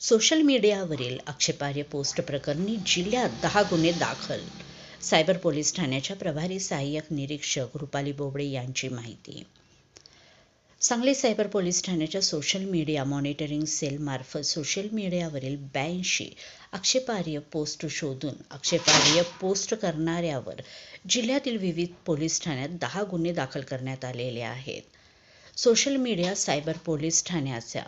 Social मीडियावरील आक्षेपार्ह post प्रकरणी जिल्ह्यात दहा गुन्हे दाखल. सायबर पोलीस ठाण्याच्या प्रभारी सहाय्यक निरीक्षक रुपाली बोबडे यांची माहिती. सांगली सायबर पोलीस ठाण्याच्या सोशल मीडिया मॉनिटरिंग सेलमार्फत सोशल मीडियावरील ब्याऐंशी आक्षेपार्ह पोस्ट शोधून आक्षेपार्ह पोस्ट करणाऱ्यावर जिल्ह्यातील विविध पोलीस ठाण्यात दहा गुन्हे दाखल करण्यात आलेले आहेत. सोशल मीडिया सायबर पोलीस ठाण्याचा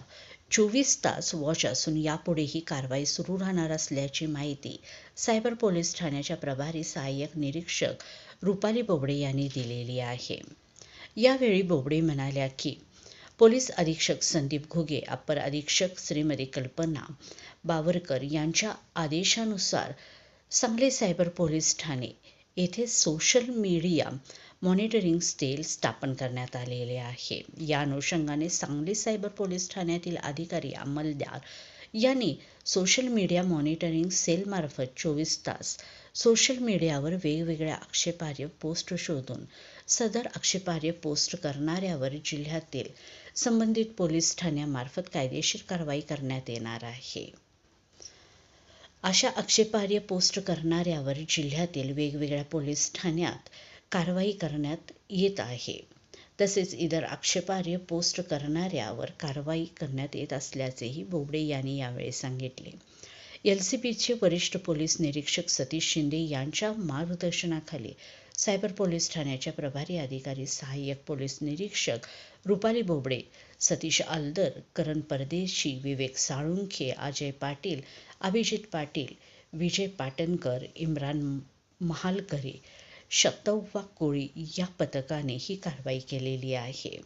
चोवीस तास वॉच असून यापुढेही कारवाई सुरू राहणार असल्याची माहिती सायबर पोलीस ठाण्याच्या प्रभारी सहाय्यक निरीक्षक रुपाली बोबडे यांनी दिलेली आहे. यावेळी बोबडे म्हणाल्या की पोलीस अधीक्षक संदीप घुगे अप्पर अधीक्षक श्रीमती कल्पना बावरकर यांच्या आदेशानुसार सांगली सायबर पोलीस ठाणे येथे सोशल मीडिया मॉनिटरिंग सेल स्थापन करण्यात आलेले आहे. या अनुषंगाने सांगली सायबर पोलीस ठाण्यातील अधिकारी अंमलदार यांनी सोशल मीडिया मॉनिटरिंग सेलमार्फत चोवीस तास सोशल मीडियावर वेगवेगळ्या आक्षेपार्ह पोस्ट शोधून सदर आक्षेपार्ह पोस्ट करणाऱ्यावर जिल्ह्यातील संबंधित पोलीस ठाण्यामार्फत कायदेशीर कारवाई करण्यात येणार आहे. अशा आक्षेपार्ह पोस्ट करणाऱ्यावर जिल्ह्यातील वेगवेगळ्या पोलीस ठाण्यात कारवाई करण्यात येत आहे. तसेच इतर आक्षेपार्ह पोस्ट करणाऱ्यावर कारवाई करण्यात येत असल्याचेही बोबडे यांनी यावेळी सांगितले. एल सी बीचे वरिष्ठ पोलीस निरीक्षक सतीश शिंदे यांच्या मार्गदर्शनाखाली सायबर पोलीस ठाण्याच्या प्रभारी अधिकारी सहाय्यक पोलीस निरीक्षक रुपाली बोबडे सतीश आलदर करण परदेशी विवेक साळुंखे अजय पाटील अभिजित पाटील विजय पाटणकर इम्रान महालकरे शतव्वा कोळी या पथकाने ही कारवाई केलेली आहे.